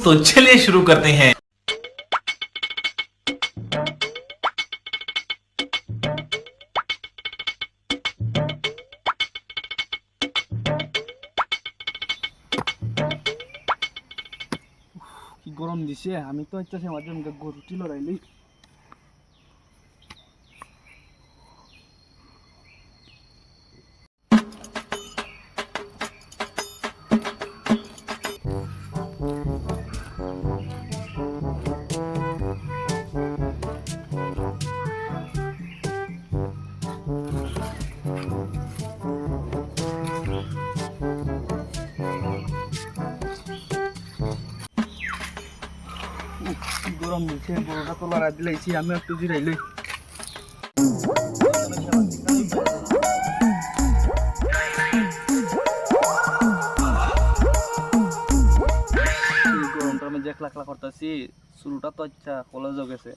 तो चलिए शुरू करते हैं কি গরম দিছে আমি তো ইচ্ছা মাঝে মধ্যে গরুটি লড়াইলি কি গরম দিছে গরুটা তো লড়াই দিলাইছি আমি একটু মধ্যে একলা একলা করতেছি শুরুটা তো আচ্ছা কলেজও গেছে,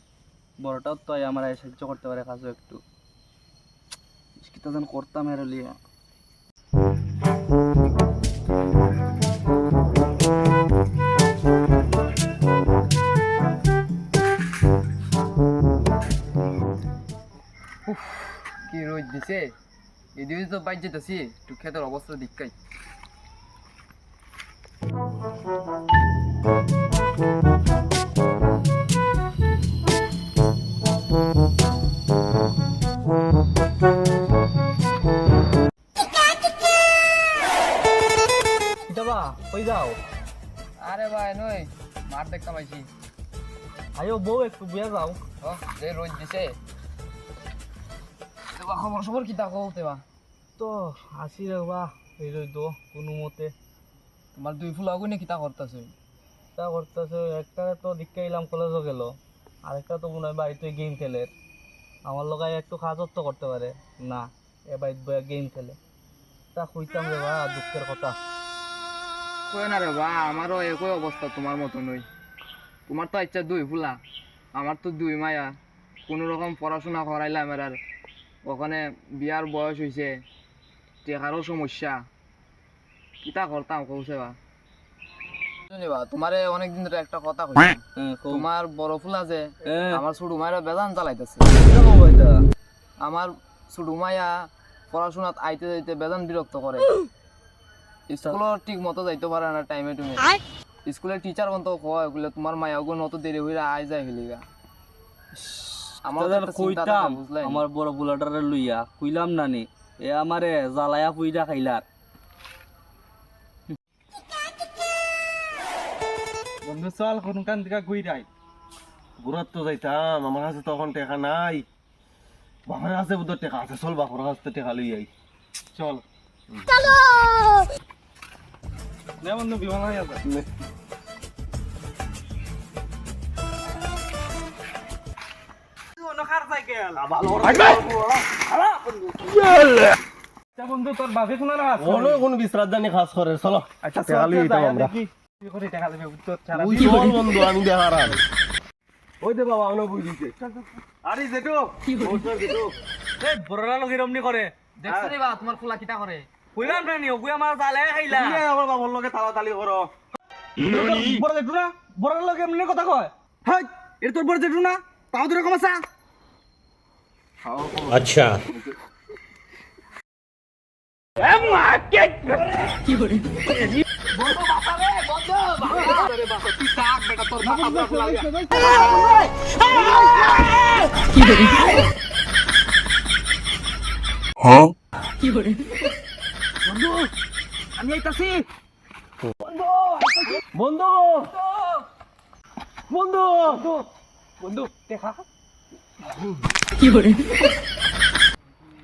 বড়টাও তো আমার সাহায্য করতে পারে, কাজও একটু। যেন করতাম এর লিয়া। দিছে। এদিকে তো বাইর যেতেছি একটু খেতের অবস্থা দিক্কাই যাবা কই যাও? আরে ভাই নই মাঠ দেখতে পাইছি। আয়ো বউ একটু বুয়া যাও। ও যে রোদ দিছে। দেবা খবর সবর কি তা কও দেবা তো আসি রেবা এই তো কোনো মতে। তোমার দুই ফুল আগুনে কিতা করতেছে তা করতেছে একটা তো দিকে এলাম কলেজও গেল আরেকটা তো মনে হয় বাড়িতে গেম খেলে। আমার লোক একটু তো করতে পারে না এ বাড়িতে বয়া গেম খেলে। তা কইতাম রে বা দুঃখের কথা। কই না রে বা আমারও একই অবস্থা তোমার মতো নই তোমার তো ইচ্ছা দুই ফুলা আমার তো দুই মায়া। কোনো রকম পড়াশোনা করাইলাম আর ওখানে বিয়ার বয়স হয়েছে টেকারও সমস্যা। কিতা করতাম কৌছে বা? শুনিবা তোমারে অনেকদিন ধরে একটা কথা কই তোমার বড় ফুলা যে আমার ছোট মায়েরা বেজান চালাইতেছে আমার ছোট মায়া পড়াশোনাত আইতে যাইতে বেজান বিরক্ত করে স্কুলত ঠিক মতো যাইতে পারে না টাইমে তুমি। স্কুলের টিচার কোন তো কয় বলে তোমার মায়া ওগুলো নত দেরি হইরা আই যায় হইলিগা আমার কইতাম আমার বড় বুলাটারে লইয়া কইলাম নানি এ আমারে জ্বালায়া পুইরা খাইলার। বন্ধু চল কোনখান থেকে ঘুরাই ঘুরাত তো যাইতাম আমার কাছে তখন টেকা নাই। বাবার কাছে বুধ টেকা আছে চল বাবার কাছে টেকা লই আই। চল। নে বন্ধু বিমান হয়ে বন্ধু তোর বাপে শোনা না কোনো কোন বিশ্রাত জানি খাস করে চলো আচ্ছা বন্ধু আমি দেখার আর ওই দে বাবা যেটো বড়রা লোক এরম করে দেখছ রে বা তোমার ফুলা কিতা করে কইলাম না নি ওগুই আমার জ্বালায়া খাইলা তুই আমার বাবার লগে তাড়াতাড়ি করো বড় জেঠু না বড় লোক এমনি কথা কয় হাই এটা তোর বড় জেঠু না তাও তোর কমাসা আমি আইতাছি। বন্ধু বন্ধু বন্ধু দেখা।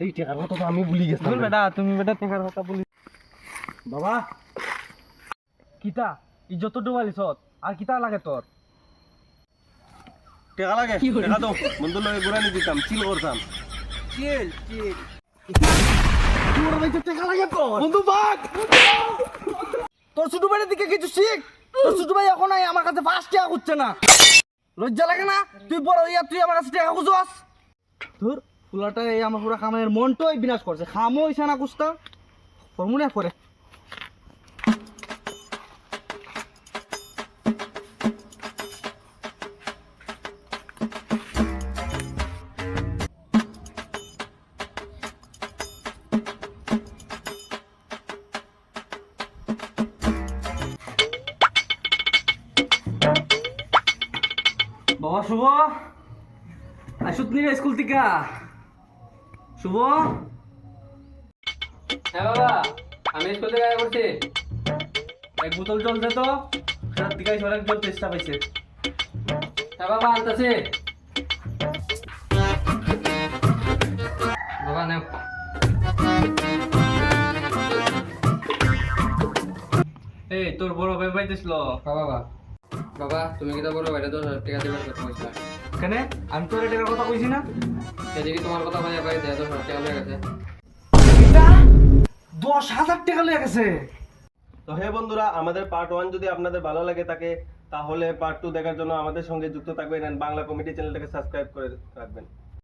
এই টেকার কথা তো আমি ভুলি গেছি বেটা তুমি বেটা টেকার কথা বলি। বাবা কিতা? ই যত ডুবালিস আর কিতা লাগে তোর? টেকা লাগে টেকা দাও বন্ধু লগে ঘুরানি দিতাম চিল করতাম চিল চিল বন্ধু বাঘ তোর ছোট ভাইয়ের দিকে কিছু শিখ তোর ছোট ভাই এখন আমার কাছে পাঁচ টাকা খুঁজছে না। লজ্জা লাগে না? তুই বড় ইয়া তুই আমার কাছে টাকা খুঁজোস? ধর ফুলাটা এই আমার পুরা খামের মনটাই বিনাশ করছে। খামো হইছে না কুস্তা। ফর্মুলা করে বাবা শুভ। স্কুল থেকে। শুভ। হ্যাঁ বাবা, আমি স্কুল থেকে করছি এক বোতল দে তো সেটার দিকে চেষ্টা পাইছে। হ্যাঁ বাবা, আনতেছি। বাবা এই, তোর বড় ভাই পাইতেছিল। হ্যাঁ বাবা। বাবা তুমি কি তো বলো বাইরে দশ হাজার টাকা দেবার কথা কেন? আমি তোর কথা কইছি না। সেদিকে তোমার কথা ভাই ভাই দশ হাজার টাকা হয়ে গেছে। এটা? দশ হাজার টাকা লেগে গেছে? তো হে বন্ধুরা আমাদের পার্ট ওয়ান যদি আপনাদের ভালো লাগে থাকে তাহলে পার্ট টু দেখার জন্য আমাদের সঙ্গে যুক্ত থাকবেন বাংলা কমিটি চ্যানেলটাকে সাবস্ক্রাইব করে রাখবেন।